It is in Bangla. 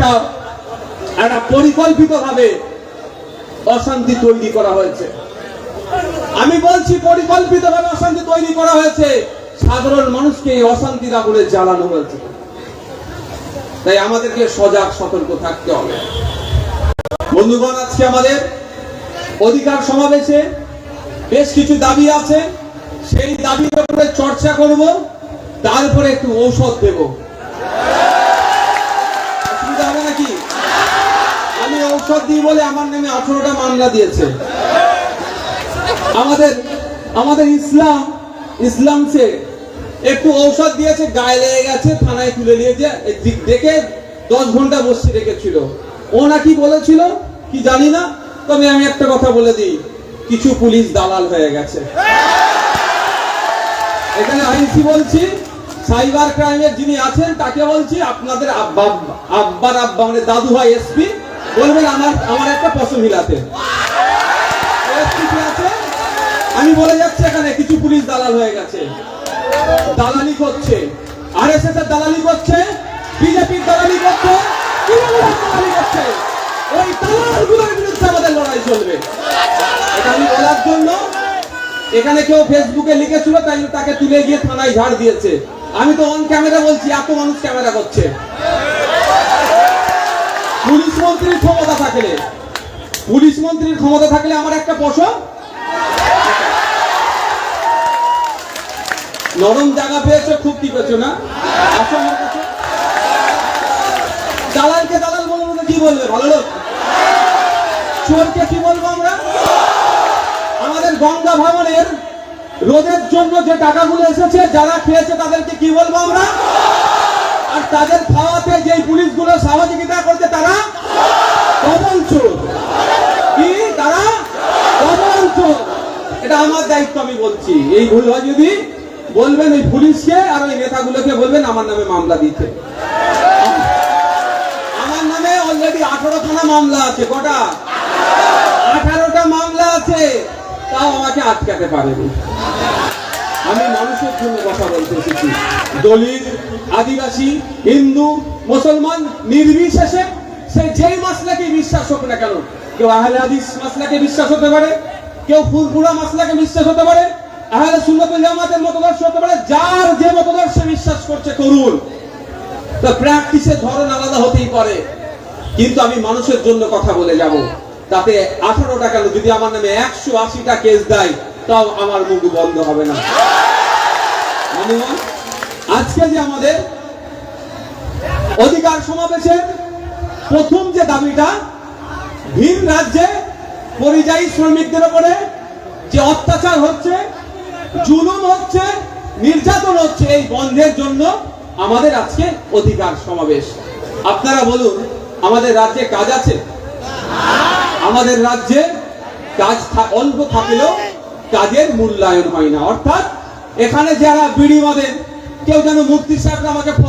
একটা একটা পরিকল্পিত ভাবে অশান্তি তৈরি করা হয়েছে। আমি বলছি পরিকল্পিত ভাবে অশান্তি তৈরি করা হয়েছে, সাধারণ মানুষকে এই জ্বালানো হয়েছে। তাই আমাদেরকে সজাগ, সতর্ক থাকতে হবে। বন্ধুগণ, আজকে আমাদের অধিকার সমাবেশে বেশ কিছু দাবি আছে। সেই দাবির উপরে চর্চা করব, তারপরে একটু ঔষধ দেব। আমি ঔষধ দিই বলে আমার নামে আঠারোটা মামলা দিয়েছে। আমাদের আমাদের ইসলাম ইসলাম সে একটু ঔষধ দিয়েছে, গায়ে লেগে গেছে, থানায় তুলে নিয়েছে দেখে দশ ঘণ্টা বসে রেখেছিল। ও নাকি বলেছিল, কি জানি না, তবে আমি একটা কথা বলে দিই, কিছু পুলিশ দালাল হয়ে গেছে। এখানে আইসি বলছি সাইবার ক্রাইমের যিনি আছেন, তাকে বলছি আপনাদের আব্বা, আব্বার আব্বা মানে দাদু ভাই এসপি বলবেন আমার আমার একটা পশম হিলাতে? আমি বলে যাচ্ছি এখানে, কিছু পুলিশ দালাল হয়ে গেছে। দালালি করছে। আরএসএস এর দালালি করছে, বিজেপির দালালি করছে দালালি করছে। ওই দালালগুলোর বিরুদ্ধে আমাদের লড়াই চলবে। এটা আমি বলার জন্য, এখানে কেউ ফেসবুকে লিখেছিল, তাই তাকে তুলে গিয়ে থানায় ঝাড় দিয়েছে। আমি তো অন ক্যামেরা বলছি এত মানুষ ক্যামেরা করছে। পুলিশ মন্ত্রীর ক্ষমতা থাকলে, পুলিশ মন্ত্রীর ক্ষমতা থাকলে আমার একটা পশম? নরম জায়গা পেয়েছ, খুব কি পেয়েছ না। দালালকে দালাল বলব না কি বলবে, ভালো লোক? চোরকে কি বলব আমরা? আমাদের গঙ্গা ভবনের রোদের জন্য যে টাকাগুলো এসেছে, যারা খেয়েছে তাদেরকে কি বলব আমরা? আর তাদের খাওয়াতে যে পুলিশগুলো সহযোগিতা করছে তারা কবল চোর। কি? তারা কবল এটা আমার দায়িত্ব, আমি বলছি। এই ভুল হয় যদি বলবেন ওই পুলিশকে আর ওই নেতাগুলোকে বলবেন, আমার নামে মামলা দিতে। আমার নামে অলরেডি আঠারো খানা মামলা আছে, কটা? আঠারোটা মামলা আছে। তাও আমাকে আটকাতে পারেনি। আমি মানুষের জন্য কথা বলতে এসেছি। দলিত, আদিবাসী, হিন্দু, মুসলমান, নির্বিশেষে সে যেই মাসলাকে বিশ্বাস হোক না কেন, কেউ আহলে হাদিস মাসলাকে বিশ্বাস হতে পারে, কেউ ফুরফুরা মাসলাকে বিশ্বাস হতে পারে, আহলে সুন্নাত ওয়াল জামাতের মতদর্শ হতে পারে, যার যে মতদর্শে বিশ্বাস করছে করুন। তো প্র্যাকটিসের ধরন আলাদা হতেই পারে। কিন্তু আমি মানুষের জন্য কথা বলে যাব। তাতে আঠারো টাকা যদি আমার নামে একশো আশিটা কেস দেয় তাও আমার মুখ বন্ধ হবে না। আজকে যে আমাদের অধিকার সমাবেশের প্রথম যে দাবিটা, ভিন রাজ্যে পরিযায়ী শ্রমিকদের উপরে যে অত্যাচার হচ্ছে, জুলুম হচ্ছে, নির্যাতন হচ্ছে, এই বন্ধের জন্য আমাদের আজকে অধিকার সমাবেশ। আপনারা বলুন, আমাদের রাজ্যে কাজ আছে? আমাদের রাজ্যে কাজ অল্প থাকলেও কাজের মূল্যায়ন হয় না। অর্থাৎ এখানে যারা বিড়ি বাঁধেন কেউ যেন মুক্তি সাহেব আমাকে